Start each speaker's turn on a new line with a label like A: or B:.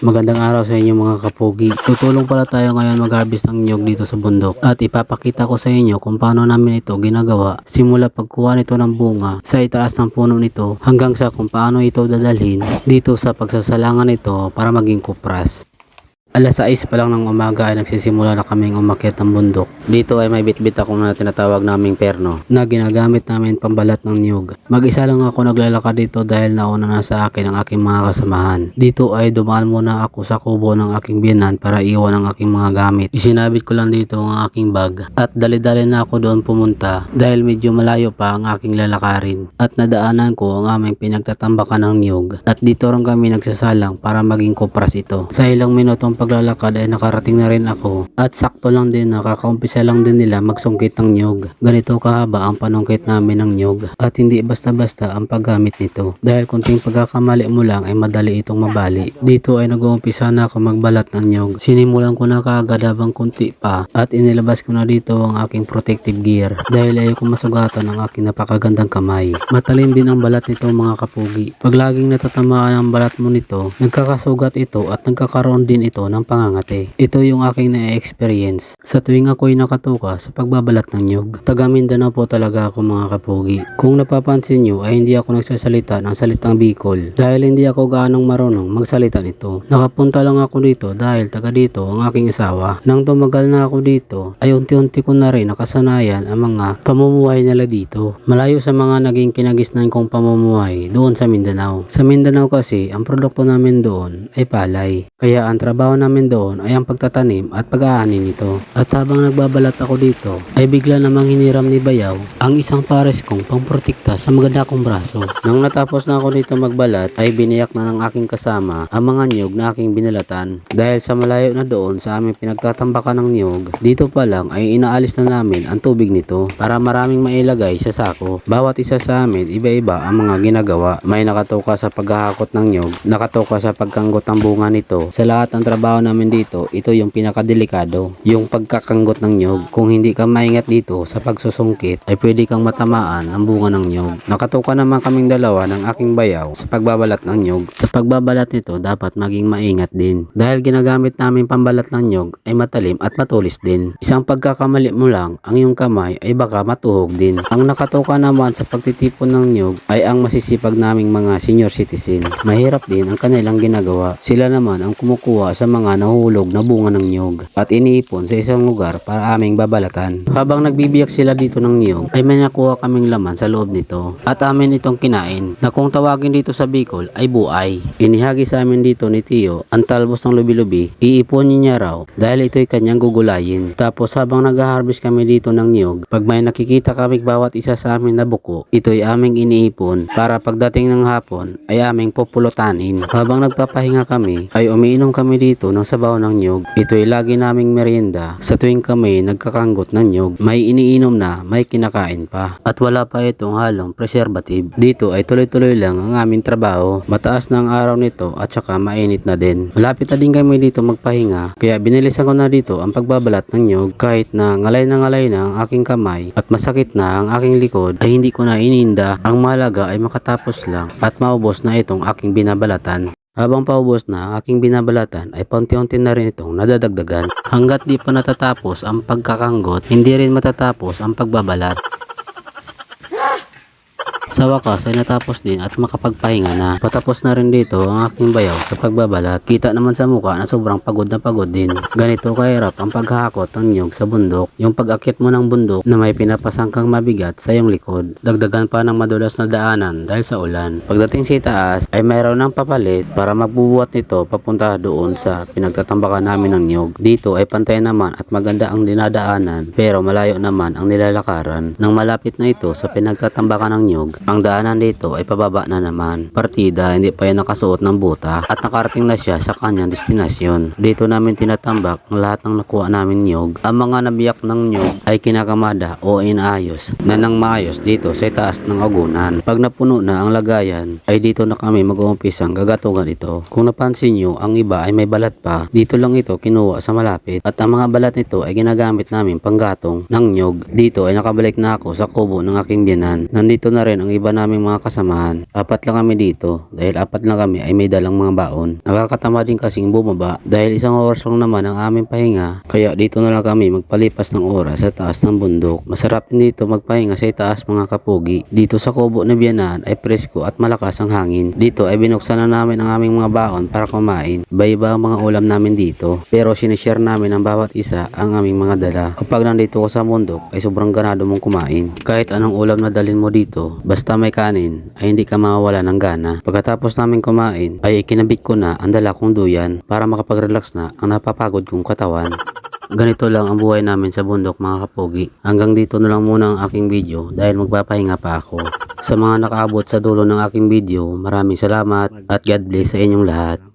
A: Magandang araw sa inyo mga kapugi. Tutulong pala tayo ngayon mag-harvest ng nyog dito sa bundok at ipapakita ko sa inyo kung paano namin ito ginagawa simula pagkuha nito ng bunga sa itaas ng puno nito hanggang sa kung paano ito dadalhin dito sa pagsasalangan nito para maging kupras. Alas 6 pa lang ng umaga ay nagsisimula na kaming umakyat ng bundok. Dito ay may bitbit akong na tinatawag naming perno na ginagamit namin pambalat ng niyog. Mag-isa lang ako naglalakad dito dahil nauna na sa akin ang aking mga kasamahan. Dito ay dumaan muna ako sa kubo ng aking binan para iwan ang aking mga gamit. Isinabit ko lang dito ang aking bag at dali-dali na ako doon pumunta dahil medyo malayo pa ang aking lalakarin. At nadaanan ko ang aming pinagtatambakan ng niyog at dito rin kami nagsasalang para maging kupras ito. Sa ilang minutong paglalakad ay nakarating na rin ako at sakto lang din nakakaumpisa lang din nila magsungkit ng nyog. Ganito kahaba ang panungkit namin ng nyog at hindi basta-basta ang paggamit nito dahil kunting pagkakamali mo lang ay madali itong mabali. Dito ay nag-uumpisa na ako magbalat ng nyog. Sinimulan ko na kaagad habang kunti pa at inilabas ko na dito ang aking protective gear dahil ayaw ko masugatan ang aking napakagandang kamay. Matalim din ang balat nito mga kapugi. Pag laging natatamaan ang balat mo nito, nagkakasugat ito at nagkakaroon din ito ng pangangati. Ito yung aking na-experience sa tuwing ako'y nakatuka sa pagbabalat ng nyog. Taga Mindanao po talaga ako mga kapugi. Kung napapansin nyo ay hindi ako nagsasalita ng salitang Bicol dahil hindi ako gaanong marunong magsalita nito. Nakapunta lang ako dito dahil taga dito ang aking asawa. Nang tumagal na ako dito ay unti-unti ko na rin nakasanayan ang mga pamumuhay nila dito. Malayo sa mga naging kinagisnan kong pamumuhay doon sa Mindanao. Sa Mindanao kasi ang produkto namin doon ay palay. Kaya ang trabaho namin doon ay ang pagtatanim at pag-aani nito. At habang nagbabalat ako dito, ay bigla namang hiniram ni Bayaw ang isang pares kong pangprotekta sa maganda kong braso. Nang natapos na ako dito magbalat, ay biniyak na ng aking kasama ang mga niyog na aking binalatan. Dahil sa malayo na doon sa aming pinagtatambakan ng niyog, dito pa lang ay inaalis na namin ang tubig nito para maraming mailagay sa sako. Bawat isa sa amin, iba-iba ang mga ginagawa. May nakatoka sa paghahakot ng niyog, nakatoka sa pagkanggot ng bunga nito. Sa lahat ng trabaho namin dito, ito yung pinakadelikado, yung pagkakanggot ng nyog. Kung hindi ka maingat dito sa pagsusungkit, ay pwede kang matamaan ang bunga ng nyog. Nakatuka naman kaming dalawa ng aking bayaw sa pagbabalat ng nyog. Sa pagbabalat nito, dapat maging maingat din. Dahil ginagamit namin pambalat ng nyog ay matalim at matulis din. Isang pagkakamali mo lang, ang iyong kamay ay baka matuhog din. Ang nakatuka naman sa pagtitipon ng nyog ay ang masisipag naming mga senior citizen. Mahirap din ang kanilang ginagawa. Sila naman ang kumukuha sa mga nahulog na bunga ng nyog at iniipon sa isang lugar para aming babalatan. Habang nagbibiyak sila dito ng nyog ay may nakuha kaming laman sa loob nito at amin itong kinain na kung tawagin dito sa Bicol ay buay. Inihagi sa amin dito ni Tio ang talbos ng lubi-lubi iiponin niya raw dahil ito'y kanyang gugulayin. Tapos habang nag-harvest kami dito ng nyog pag may nakikita kami bawat isa sa amin na buko ito'y aming iniipon para pagdating ng hapon ay aming populutanin. Habang nagpapahinga kami ay umiinom kami dito ng sabaw ng nyog. Ito'y lagi naming merienda sa tuwing kami nagkakanggot ng nyog. May iniinom na, may kinakain pa. At wala pa itong halong preservative. Dito ay tuloy-tuloy lang ang aming trabaho. Mataas na ang araw nito at saka mainit na din. Malapit na din kami dito magpahinga kaya binilisan ko na dito ang pagbabalat ng nyog kahit na ngalay na ngalay na ang aking kamay at masakit na ang aking likod ay hindi ko na ininda. Ang mahalaga ay makatapos lang at maubos na itong aking binabalatan. Habang paubos na ang aking binabalatan ay paunti-unti na rin itong nadadagdagan. Hanggat di pa natatapos ang pagkakanggot, hindi rin matatapos ang pagbabalat. Sa wakas ay natapos din at makapagpahinga na. Patapos na rin dito ang aking bayaw sa pagbabalat. Kita naman sa mukha na sobrang pagod na pagod din. Ganito kahirap ang paghahakot ng nyug sa bundok. Yung pag-akit mo ng bundok na may pinapasangkang mabigat sa iyong likod. Dagdagan pa ng madulas na daanan dahil sa ulan. Pagdating sa itaas ay mayroon ng papalit para magbubuhat nito papunta doon sa pinagtatambakan namin ng nyug. Dito ay pantay naman at maganda ang dinadaanan pero malayo naman ang nilalakaran. Nang malapit na ito sa pinagtatambakan ng nyug, ang daanan dito ay pababa na naman. Partida, hindi pa yan nakasuot ng buta at nakarating na siya sa kanyang destinasyon. Dito namin tinatambak ang lahat ng nakuha namin nyog. Ang mga nabiyak ng nyog ay kinakamada o inaayos na nang maayos dito sa taas ng agunan. Pag napuno na ang lagayan, ay dito na kami mag-uumpisang gagatungan ito. Kung napansin nyo, ang iba ay may balat pa. Dito lang ito kinuha sa malapit at ang mga balat nito ay ginagamit namin panggatong ng nyog. Dito ay nakabalik na ako sa kubo ng aking biyanan. Nandito na rin ang ang iba naming mga kasamahan. Apat lang kami dito dahil apat lang kami ay may dalang mga baon. Nakakatama din kasing bumaba dahil isang oras lang naman ang aming pahinga kaya dito na lang kami magpalipas ng oras sa taas ng bundok. Masarap din dito magpahinga sa itaas mga kapugi. Dito sa kubo na biyanan ay presko at malakas ang hangin. Dito ay binuksan na namin ang aming mga baon para kumain. Iba-iba ang mga ulam namin dito pero sinishare namin ang bawat isa ang aming mga dala. Kapag nandito ko sa bundok ay sobrang ganado mong kumain. Kahit anong ulam na dalin mo dito, basta may kanin ay hindi ka mawawala ng gana. Pagkatapos namin kumain ay ikinabit ko na ang dala kong duyan para makapag-relax na ang napapagod kong katawan. Ganito lang ang buhay namin sa bundok mga kapogi. Hanggang dito na lang muna ang aking video dahil magpapahinga pa ako. Sa mga nakaabot sa dulo ng aking video, maraming salamat at God bless sa inyong lahat.